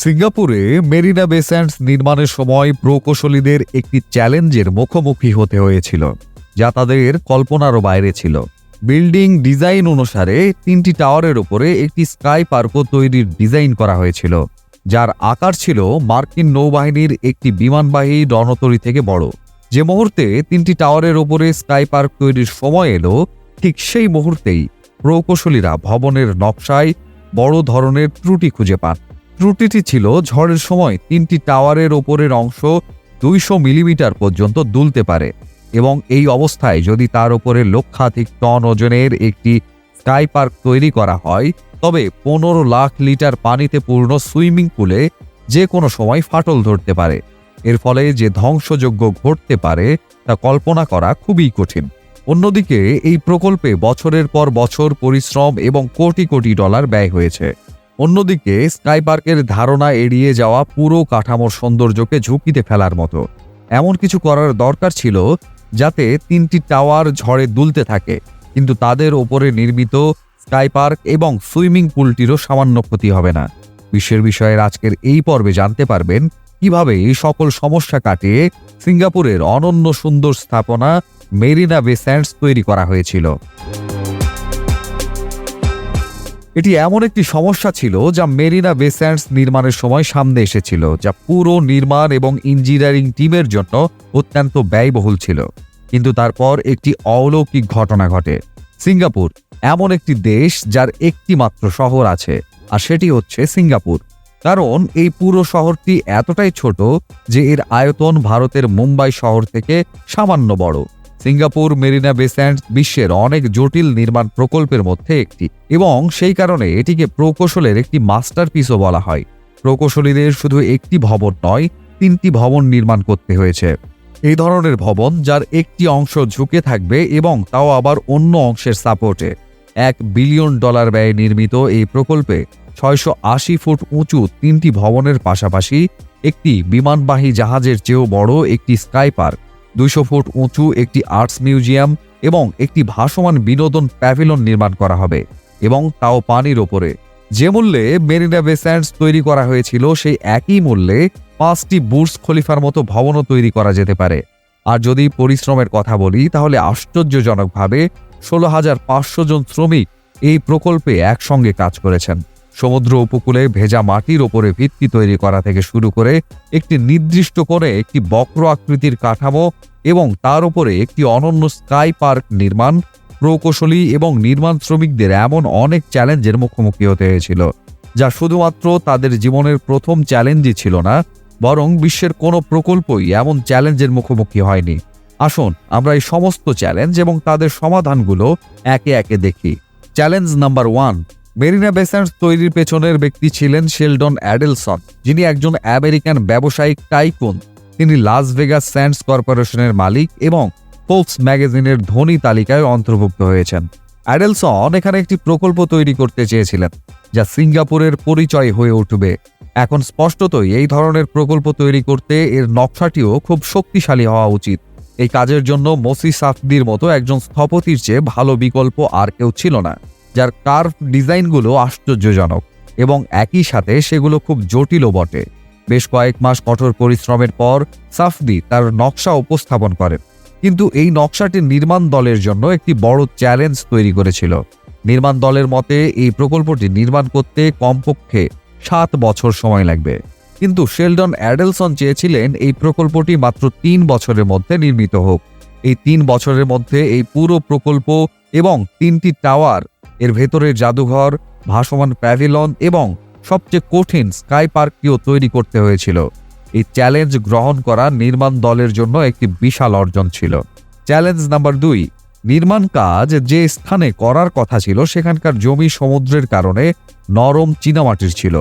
সিঙ্গাপুরে মেরিনা বে স্যান্ডস নির্মাণের সময় প্রকৌশলীদের একটি চ্যালেঞ্জের মুখোমুখি হতে হয়েছিল, যা তাদের কল্পনারও বাইরে ছিল। বিল্ডিং ডিজাইন অনুসারে তিনটি টাওয়ারের উপরে একটি স্কাই পার্কও তৈরির ডিজাইন করা হয়েছিল, যার আকার ছিল মার্কিন নৌবাহিনীর একটি বিমানবাহী রণতরী থেকে বড়। যে মুহূর্তে তিনটি টাওয়ারের ওপরে স্কাই পার্ক তৈরির সময় এলো, ঠিক সেই মুহূর্তেই প্রকৌশলীরা ভবনের নকশায় বড় ধরনের ত্রুটি খুঁজে পান। ত্রুটিটি ছিল, ঝড়ের সময় তিনটি টাওয়ারের ওপরের অংশ দুইশো মিলিমিটার পর্যন্ত দুলতে পারে এবং এই অবস্থায় যদি তার উপরে লক্ষাধিক টন ওজনের একটি স্কাই পার্ক তৈরি করা হয়, তবে পনেরো লাখ লিটার পানিতে পূর্ণ সুইমিং পুলে যে কোনো সময় ফাটল ধরতে পারে। এর ফলে যে ধ্বংসযোগ্য ঘটতে পারে, তা কল্পনা করা খুবই কঠিন। অন্যদিকে, এই প্রকল্পে বছরের পর বছর পরিশ্রম এবং কোটি কোটি ডলার ব্যয় হয়েছে। অন্যদিকে স্কাই পার্কের ধারণা এড়িয়ে যাওয়া পুরো কাঠামোর সৌন্দর্যকে ঝুঁকিতে ফেলার মতো। এমন কিছু করার দরকার ছিল যাতে তিনটি টাওয়ার ঝড়ে দুলতে থাকে, কিন্তু তাদের ওপরে নির্মিত স্কাই পার্ক এবং সুইমিং পুলটিরও সামান্য ক্ষতি হবে না। বিশ্বের বিষয়ের আজকের এই পর্বে জানতে পারবেন কীভাবে এই সকল সমস্যা কাটিয়ে সিঙ্গাপুরের অনন্য সুন্দর স্থাপনা মেরিনা বে স্যান্ডস তৈরি করা হয়েছিল। এটি এমন একটি সমস্যা ছিল যা মেরিনা বেস্যান্ডস নির্মাণের সময় সামনে এসেছিল, যা পুরো নির্মাণ এবং ইঞ্জিনিয়ারিং টিমের জন্য অত্যন্ত ব্যয়বহুল ছিল। কিন্তু তারপর একটি অলৌকিক ঘটনা ঘটে। সিঙ্গাপুর এমন একটি দেশ যার একটি মাত্র শহর আছে, আর সেটি হচ্ছে সিঙ্গাপুর। কারণ এই পুরো শহরটি এতটাই ছোট যে এর আয়তন ভারতের মুম্বাই শহর থেকে সামান্য বড়। সিঙ্গাপুর, মেরিনা বে স্যান্ডস বিশ্বের অনেক জটিল নির্মাণ প্রকল্পের মধ্যে একটি। এবং সেই কারণে এটিকে প্রকৌশলের একটি মাস্টারপিসও বলা হয়। প্রকৌশলীদের শুধু একটি ভবন নয়, তিনটি ভবন নির্মাণ করতে হয়েছে। এই ধরনের ভবন, যার একটি অংশ ঝুঁকে থাকবে এবং তাও আবার অন্য অংশের সাপোর্টে। এক বিলিয়ন ডলার ব্যয়ে নির্মিত এই প্রকল্পে ছয়শো আশি ফুট উঁচু তিনটি ভবনের পাশাপাশি একটি বিমানবাহী জাহাজের চেয়েও বড় একটি স্কাই পার্ক। দুইশো ফুট উঁচু একটি আর্টস মিউজিয়াম এবং একটি ভাসমান বিনোদন প্যাভিলন নির্মাণ করা হবে এবং তাও পানির ওপরে। যে মূল্যে মেরিনা বে স্যান্ডস তৈরি করা হয়েছিল সেই একই মূল্যে পাঁচটি বুর্স খলিফার মতো ভবনও তৈরি করা যেতে পারে। আর যদি পরিশ্রমের কথা বলি, তাহলে আশ্চর্যজনকভাবে ষোলো হাজার পাঁচশো জন শ্রমিক এই প্রকল্পে একসঙ্গে কাজ করেছেন। সমুদ্র উপকূলে ভেজা মাটির ওপরে ভিত্তি তৈরি করা থেকে শুরু করে একটি নির্দিষ্ট করে একটি বক্র আকৃতির কাঠামো এবং তার উপরে একটি অনন্য স্কাই পার্ক নির্মাণ, প্রকৌশলী এবং নির্মাণ শ্রমিকদের এমন অনেক চ্যালেঞ্জের মুখোমুখি হতে হয়েছিল, যা শুধুমাত্র তাদের জীবনের প্রথম চ্যালেঞ্জই ছিল না, বরং বিশ্বের কোনো প্রকল্পই এমন চ্যালেঞ্জের মুখোমুখি হয়নি। আসুন, আমরা এই সমস্ত চ্যালেঞ্জ এবং তাদের সমাধানগুলো একে একে দেখি। Challenge number one Marina Bay Sands তৈরির পেছনের ব্যক্তি ছিলেন শেলডন অ্যাডেলসন, যিনি একজন আমেরিকান ব্যবসায়িক টাইকুন। তিনি লাস ভেগাস স্যান্ডস কর্পোরেশনের মালিক এবং ফোর্বস ম্যাগাজিনের ধনী তালিকায় অন্তর্ভুক্ত হয়েছেন। অ্যাডেলসন এখানে একটি প্রকল্প তৈরি করতে চেয়েছিলেন, যা সিঙ্গাপুরের পরিচয় হয়ে উঠবে। এখন স্পষ্টতই এই ধরনের প্রকল্প তৈরি করতে এর নকশাটিও খুব শক্তিশালী হওয়া উচিত। এই কাজের জন্য মসি সাফদির মতো একজন স্থপতির চেয়ে ভালো বিকল্প আর কেউ ছিল না। যার কার্ভ ডিজাইনগুলো আশ্চর্যজনক এবং একই সাথে সেগুলো খুব জটিলও বটে। বেশ কয়েক মাস কঠোর পরিশ্রমের পর সাফদি তার নকশা উপস্থাপন করেন। কিন্তু এই নকশাটি নির্মাণ দলের জন্য একটি বড় চ্যালেঞ্জ তৈরি করেছিল। নির্মাণ দলের মতে এই প্রকল্পটি নির্মাণ করতে কমপক্ষে সাত বছর সময় লাগবে। কিন্তু শেলডন অ্যাডেলসন চেয়েছিলেন এই প্রকল্পটি মাত্র তিন বছরের মধ্যে নির্মিত হোক। এই তিন বছরের মধ্যে এই পুরো প্রকল্প এবং তিনটি টাওয়ার এর ভেতরের জাদুঘর, ভাসমান প্যাভিলন এবং সবচেয়ে কঠিন স্কাই পার্কটিও তৈরি করতে হয়েছিল। এই চ্যালেঞ্জ গ্রহণ করা নির্মাণ দলের জন্য একটি বিশাল অর্জন ছিল। চ্যালেঞ্জ নাম্বার দুই, নির্মাণ কাজ যে স্থানে করার কথা ছিল সেখানকার জমি সমুদ্রের কারণে নরম চীনামাটির ছিল,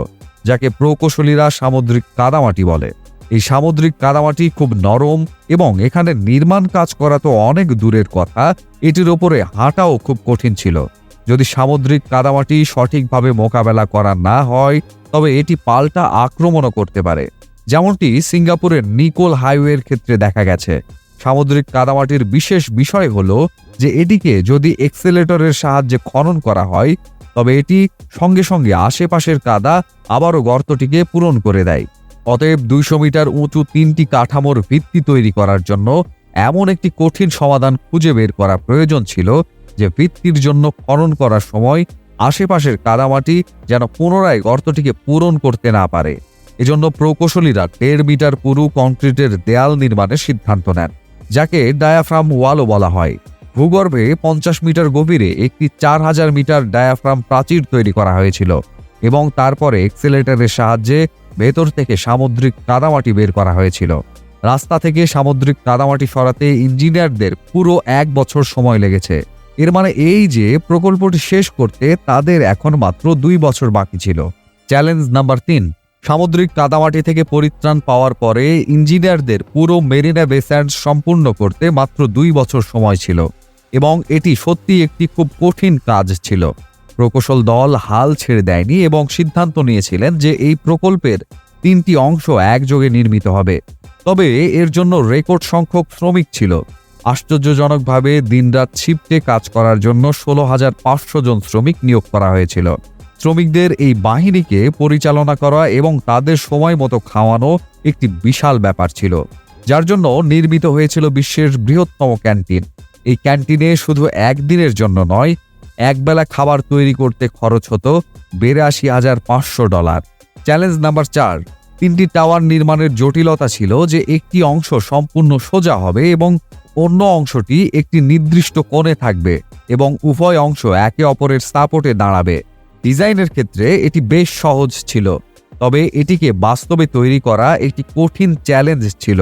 যাকে প্রকৌশলীরা সামুদ্রিক কাদামাটি বলে। এই সামুদ্রিক কাদামাটি খুব নরম এবং এখানে নির্মাণ কাজ করা তো অনেক দূরের কথা, এটির ওপরে হাঁটাও খুব কঠিন ছিল। যদি সামুদ্রিক কাদামাটি সঠিকভাবে মোকাবেলা করা না হয়, তবে এটি পাল্টা আক্রমণও করতে পারে। যেমনটি সিঙ্গাপুরের নিকোল হাইওয়ের ক্ষেত্রে দেখা গেছে। সামুদ্রিক কাদামাটির বিশেষ বিষয় হল যে এটিকে যদি এক্সেলেটরের সাহায্যে খনন করা হয়, তবে এটি সঙ্গে সঙ্গে আশেপাশের কাদা আবারও গর্তটিকে পূরণ করে দেয়। অতএব দুইশো মিটার উঁচু তিনটি কাঠামোর ভিত্তি তৈরি করার জন্য এমন একটি কঠিন সমাধান খুঁজে বের করা প্রয়োজন ছিল যে ভিত্তির জন্য খনন করার সময় আশেপাশের কাদামাটি যেন পুনরায় গর্তটিকে পূরণ করতে না পারে। এজন্য প্রকৌশলীরা দেড় মিটার পুরু কংক্রিটের দেয়াল নির্মাণের সিদ্ধান্ত নেন, যাকে ডায়াফ্রাম ওয়ালও বলা হয়। ভূগর্ভে পঞ্চাশ মিটার গভীরে একটি চার হাজার মিটার ডায়াফ্রাম প্রাচীর তৈরি করা হয়েছিল এবং তারপরে এক্সেলেটারের সাহায্যে ভেতর থেকে সামুদ্রিক কাদামাটি বের করা হয়েছিল। রাস্তা থেকে সামুদ্রিক কাদামাটি সরাতে ইঞ্জিনিয়ারদের পুরো এক বছর সময় লেগেছে। এর মানে এই যে প্রকল্পটি শেষ করতে তাদের এখন মাত্র দুই বছর বাকি ছিল। চ্যালেঞ্জ নাম্বার তিন, সামুদ্রিক কাদামাটি থেকে পরিত্রাণ পাওয়ার পরে ইঞ্জিনিয়ারদের পুরো মেরিনা বেস্যান্ড সম্পূর্ণ করতে মাত্র দুই বছর সময় ছিল এবং এটি সত্যি একটি খুব কঠিন কাজ ছিল। প্রকৌশল দল হাল ছেড়ে দেয়নি এবং সিদ্ধান্ত নিয়েছিলেন যে এই প্রকল্পের তিনটি অংশ একযোগে নির্মিত হবে। তবে এর জন্য রেকর্ড সংখ্যক শ্রমিক ছিল। আশ্চর্যজনকভাবে দিনরাত ছিপটে কাজ করার জন্য ষোলো হাজার পাঁচশো জন শ্রমিক নিয়োগ করা হয়েছিল। শ্রমিকদের এই বাহিনীকে পরিচালনা করা এবং তাদের সময় মতো খাওয়ানো একটি বিশাল ব্যাপার ছিল, যার জন্য নির্মিত হয়েছিল বিশ্বের বৃহত্তম ক্যান্টিন। এই ক্যান্টিনে শুধু একদিনের জন্য নয়, একবেলা খাবার তৈরি করতে খরচ হতো বেরাশি হাজার পাঁচশো ডলার। চ্যালেঞ্জ নাম্বার চার, তিনটি টাওয়ার নির্মাণের জটিলতা ছিল যে একটি অংশ সম্পূর্ণ সোজা হবে এবং অন্য অংশটি একটি নির্দিষ্ট কোণে থাকবে এবং উভয় অংশ একে অপরের সাপোর্টে দাঁড়াবে। ডিজাইনের ক্ষেত্রে এটি বেশ সহজ ছিল, তবে এটিকে বাস্তবে তৈরি করা একটি কঠিন চ্যালেঞ্জ ছিল,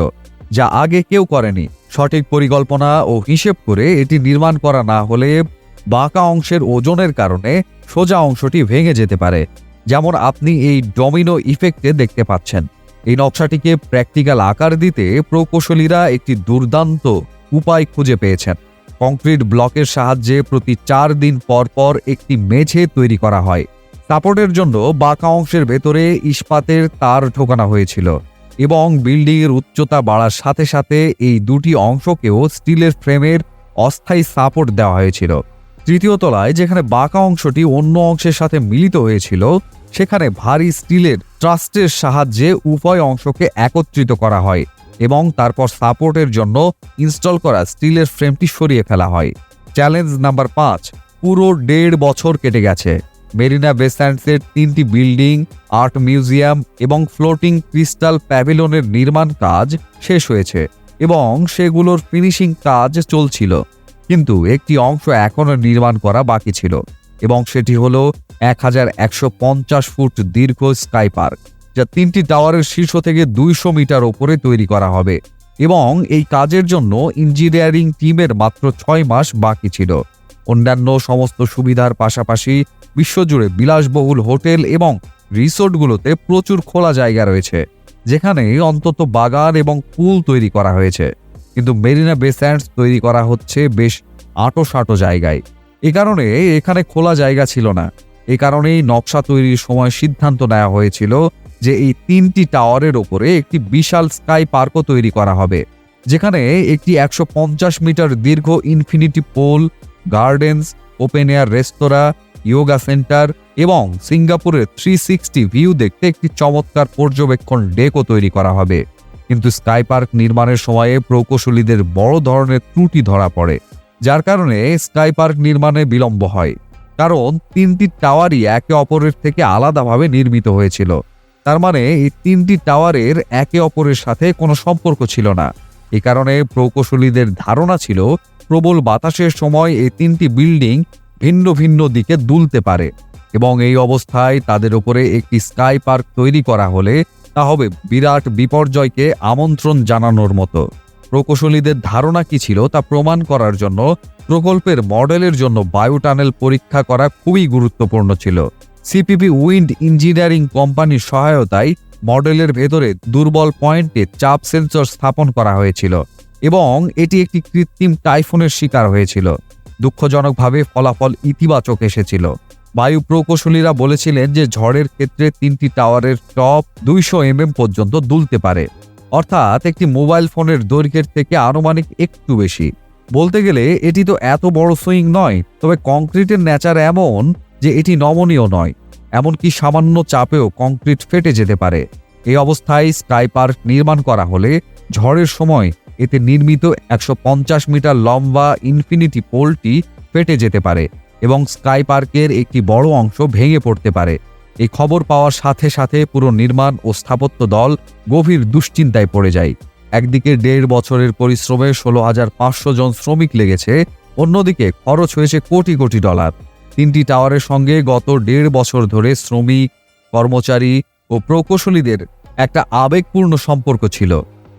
যা আগে কেউ করেনি। সঠিক পরিকল্পনা ও হিসেব করে এটি নির্মাণ করা না হলে বাঁকা অংশের ওজনের কারণে সোজা অংশটি ভেঙে যেতে পারে, যেমন আপনি এই ডমিনো ইফেক্টে দেখতে পাচ্ছেন। এই নকশাটিকে প্র্যাকটিক্যাল আকার দিতে প্রকৌশলীরা একটি দুর্দান্ত উপায় খুঁজে পেয়েছেন। কংক্রিট ব্লকের সাহায্যে প্রতি চার দিন পর পর একটি মেঝে তৈরি করা হয়। সাপোর্টের জন্য বাঁকা অংশের ভেতরে ইস্পাতের তার ঢোকানো হয়েছিল এবং বিল্ডিংয়ের উচ্চতা বাড়ার সাথে সাথে এই দুটি অংশকেও স্টিলের ফ্রেমের অস্থায়ী সাপোর্ট দেওয়া হয়েছিল। তৃতীয় তলায় যেখানে বাঁকা অংশটি অন্য অংশের সাথে মিলিত হয়েছিল, সেখানে ভারী স্টিলের ট্রাস্টের সাহায্যে উভয় অংশকে একত্রিত করা হয়। এবং তারপর সাপোর্টের জন্য ইনস্টল করা স্টিলের ফ্রেমটি সরিয়ে ফেলা হয়। চ্যালেঞ্জ নাম্বার পাঁচ, পুরো দেড় বছর কেটে গেছে। মেরিনা বেস্যান্ডসের তিনটি বিল্ডিং, আর্ট মিউজিয়াম এবং ফ্লোটিং ক্রিস্টাল প্যাভিলনের নির্মাণ কাজ শেষ হয়েছে এবং সেগুলোর ফিনিশিং কাজ চলছিল। কিন্তু একটি অংশ এখনও নির্মাণ করা বাকি ছিল এবং সেটি হলো এক হাজার একশো পঞ্চাশ ফুট দীর্ঘ স্কাই পার্ক। যা তিনটি টাওয়ারের শীর্ষ থেকে দুইশো মিটার ওপরে তৈরি করা হবে এবং এই কাজের জন্য ইঞ্জিনিয়ারিং টিমের মাত্র ছয় মাস বাকি ছিল। অন্যান্য সমস্ত সুবিধার পাশাপাশি বিশ্বজুড়ে বিলাসবহুল হোটেল এবং রিসোর্টগুলোতে প্রচুর খোলা জায়গা রয়েছে, যেখানে অন্তত বাগান এবং পুল তৈরি করা হয়েছে। কিন্তু মেরিনা বেস্যান্ডস তৈরি করা হচ্ছে বেশ আঁটো জায়গায়। এ কারণে এখানে খোলা জায়গা ছিল না। এ কারণেই নকশা তৈরির সময় সিদ্ধান্ত নেওয়া হয়েছিল যে এই তিনটি টাওয়ারের ওপরে একটি বিশাল স্কাই পার্কও তৈরি করা হবে, যেখানে একটি একশো পঞ্চাশ মিটার দীর্ঘ infinity pool, gardens, open air রেস্তোরাঁ, ইয়োগা সেন্টার এবং সিঙ্গাপুরের থ্রি সিক্সটি ভিউ দেখতে একটি চমৎকার পর্যবেক্ষণ ডেকও তৈরি করা হবে। কিন্তু স্কাই পার্ক নির্মাণের সময়ে প্রকৌশলীদের বড় ধরনের ত্রুটি ধরা পড়ে, যার কারণে স্কাই পার্ক নির্মাণে বিলম্ব হয়। কারণ তিনটি টাওয়ারই একে অপরের থেকে আলাদাভাবে নির্মিত হয়েছিল। তার মানে এই তিনটি টাওয়ারের একে অপরের সাথে কোনো সম্পর্ক ছিল না। এ কারণে প্রকৌশলীদের ধারণা ছিল, প্রবল বাতাসের সময় এই তিনটি বিল্ডিং ভিন্ন ভিন্ন দিকে দুলতে পারে এবং এই অবস্থায় তাদের উপরে একটি স্কাই পার্ক তৈরি করা হলে তা হবে বিরাট বিপর্যয়কে আমন্ত্রণ জানানোর মতো। প্রকৌশলীদের ধারণা কি ছিল তা প্রমাণ করার জন্য প্রকল্পের মডেলের জন্য বায়ু টানেল পরীক্ষা করা খুবই গুরুত্বপূর্ণ ছিল। সিপিপি উইন্ড ইঞ্জিনিয়ারিং কোম্পানির সহায়তায় মডেলের ভেতরে দুর্বল পয়েন্টে চাপ সেন্সর স্থাপন করা হয়েছিল এবং এটি একটি কৃত্রিম টাইফুনের শিকার হয়েছিল। দুঃখজনকভাবে ফলাফল ইতিবাচক এসেছিল। বায়ু প্রকৌশলীরা বলেছিলেন যে ঝড়ের ক্ষেত্রে তিনটি টাওয়ারের টপ দুইশো এমএম পর্যন্ত দুলতে পারে। অর্থাৎ একটি মোবাইল ফোনের দৈর্ঘ্যের থেকে আনুমানিক একটু বেশি। বলতে গেলে এটি তো এত বড় সুইং নয়, তবে কংক্রিটের ন্যাচার এমন যে এটি নমনীয় নয়, এমনকি সামান্য চাপেও কংক্রিট ফেটে যেতে পারে। এই অবস্থায় স্কাই পার্ক নির্মাণ করা হলে ঝড়ের সময় এতে নির্মিত একশো পঞ্চাশ মিটার লম্বা ইনফিনিটি পোলটি ফেটে যেতে পারে এবং স্কাই পার্কের একটি বড় অংশ ভেঙে পড়তে পারে। এই খবর পাওয়ার সাথে সাথে পুরো নির্মাণ ও স্থাপত্য দল গভীর দুশ্চিন্তায় পড়ে যায়। একদিকে দেড় বছরের পরিশ্রমে ষোলো হাজার পাঁচশো জন শ্রমিক লেগেছে, অন্যদিকে খরচ হয়েছে কোটি কোটি ডলার। তিনটি টাওয়ারের সঙ্গে গত দেড় বছর ধরে শ্রমিক কর্মচারী ও প্রকৌশলীদের একটা আবেগপূর্ণ সম্পর্ক ছিল।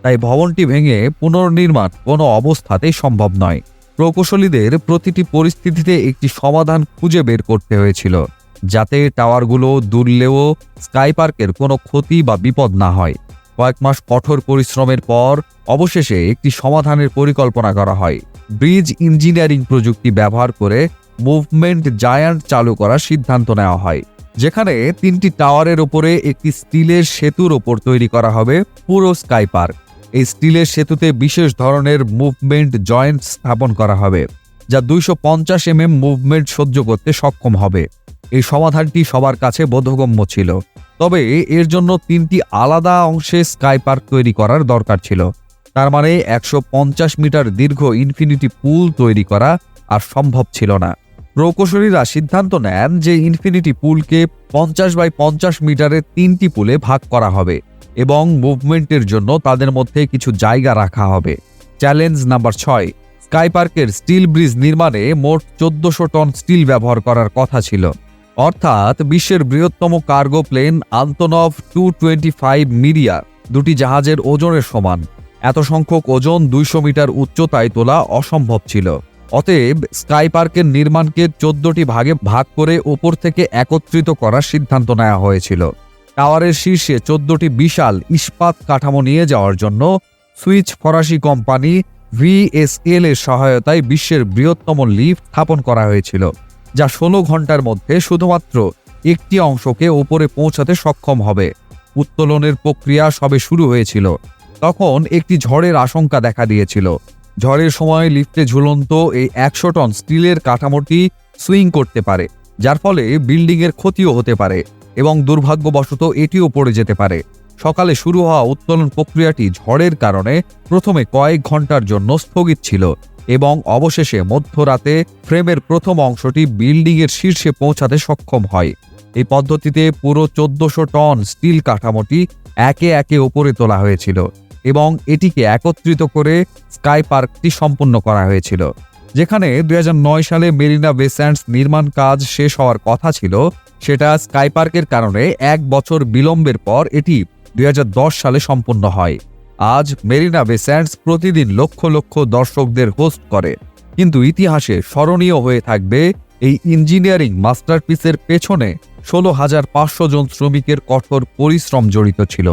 তাই ভবনটি ভেঙে পুনর্নির্মাণ কোনো অবস্থাতেই সম্ভব নয়। প্রকৌশলীদের প্রতিটি পরিস্থিতিতে একটি সমাধান খুঁজে বের করতে হয়েছিল, যাতে টাওয়ারগুলো দুললেও স্কাই পার্কের কোনো ক্ষতি বা বিপদ না হয়। কয়েক মাস কঠোর পরিশ্রমের পর অবশেষে একটি সমাধানের পরিকল্পনা করা হয়। ব্রিজ ইঞ্জিনিয়ারিং প্রযুক্তি ব্যবহার করে মুভমেন্ট জায়ান্ট চালু করার সিদ্ধান্ত নেওয়া হয়। যেখানে তিনটি টাওয়ারের ওপরে একটি স্টিলের সেতুর ওপর তৈরি করা হবে পুরো স্কাই পার্ক। এই স্টিলের সেতুতে বিশেষ ধরনের মুভমেন্ট জয়েন্ট স্থাপন করা হবে, যা দুইশো পঞ্চাশ এম এম মুভমেন্ট সহ্য করতে সক্ষম হবে। এই সমাধানটি সবার কাছে বোধগম্য ছিল, তবে এর জন্য তিনটি আলাদা অংশে স্কাই পার্ক তৈরি করার দরকার ছিল। তার মানে একশো পঞ্চাশ মিটার দীর্ঘ ইনফিনিটি পুল তৈরি করা আর সম্ভব ছিল না। প্রকৌশলীরা সিদ্ধান্ত নেন যে ইনফিনিটি পুলকে পঞ্চাশ বাই পঞ্চাশ মিটারের তিনটি পুলে ভাগ করা হবে এবং মুভমেন্টের জন্য তাদের মধ্যে কিছু জায়গা রাখা হবে। চ্যালেঞ্জ নাম্বার ছয় স্কাই পার্কের স্টিল ব্রিজ নির্মাণে মোট চোদ্দশো টন স্টিল ব্যবহার করার কথা ছিল। অর্থাৎ বিশ্বের বৃহত্তম cargo plane Antonov two twenty five media দুটি জাহাজের ওজনের সমান। এত সংখ্যক ওজন দুইশো মিটার উচ্চতায় তোলা অসম্ভব ছিল। অতএব স্কাই পার্কের নির্মাণকে চোদ্দটি ভাগে ভাগ করে ওপর থেকে একত্রিত করার সিদ্ধান্ত নেওয়া হয়েছিল। টাওয়ারের শীর্ষে চোদ্দটি বিশাল ইস্পাত কাঠামো নিয়ে যাওয়ার জন্য সুইচ ফরাসি কোম্পানি ভিএসএল এর সহায়তায় বিশ্বের বৃহত্তম লিফট স্থাপন করা হয়েছিল, যা ষোলো ঘণ্টার মধ্যে শুধুমাত্র একটি অংশকে ওপরে পৌঁছাতে সক্ষম হবে। উত্তোলনের প্রক্রিয়া সবে শুরু হয়েছিল। তখন একটি ঝড়ের আশঙ্কা দেখা দিয়েছিল। ঝড়ের সময় লিফটে ঝুলন্ত এই একশো টন স্টিলের কাঠামোটি সুইং করতে পারে, যার ফলে বিল্ডিংয়ের ক্ষতিও হতে পারে এবং দুর্ভাগ্যবশত এটিও পড়ে যেতে পারে। সকালে শুরু হওয়া উত্তোলন প্রক্রিয়াটি ঝড়ের কারণে প্রথমে কয়েক ঘণ্টার জন্য স্থগিত ছিল এবং অবশেষে মধ্যরাতে ফ্রেমের প্রথম অংশটি বিল্ডিংয়ের শীর্ষে পৌঁছাতে সক্ষম হয়। এই পদ্ধতিতে পুরো চোদ্দশো টন স্টিল কাঠামোটি একে একে ওপরে তোলা হয়েছিল। এবং এটিকে একত্রিত করে স্কাই পার্কটি সম্পন্ন করা হয়েছিল, যেখানে দুই হাজার নয় সালে মেরিনা বেস্যান্ডস নির্মাণ কাজ শেষ হওয়ার কথা ছিল। সেটা স্কাই পার্কের কারণে এক বছর বিলম্বের পর এটি দু হাজার দশ সালে সম্পন্ন হয়। আজ মেরিনা বেস্যান্ডস প্রতিদিন লক্ষ লক্ষ দর্শকদের হোস্ট করে, কিন্তু ইতিহাসে স্মরণীয় হয়ে থাকবে এই ইঞ্জিনিয়ারিং মাস্টারপিসের পেছনে ষোলো হাজার পাঁচশো জন শ্রমিকের কঠোর পরিশ্রম জড়িত ছিল।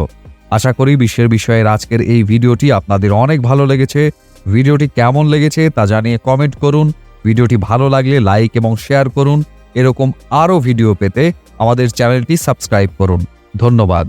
আশা করি বিশ্বের বিষয়ের আজকের এই ভিডিওটি আপনাদের অনেক ভালো লেগেছে। ভিডিওটি কেমন লেগেছে তা জানিয়ে কমেন্ট করুন। ভিডিওটি ভালো লাগলে লাইক এবং শেয়ার করুন। এরকম আরও ভিডিও পেতে আমাদের চ্যানেলটি সাবস্ক্রাইব করুন। ধন্যবাদ।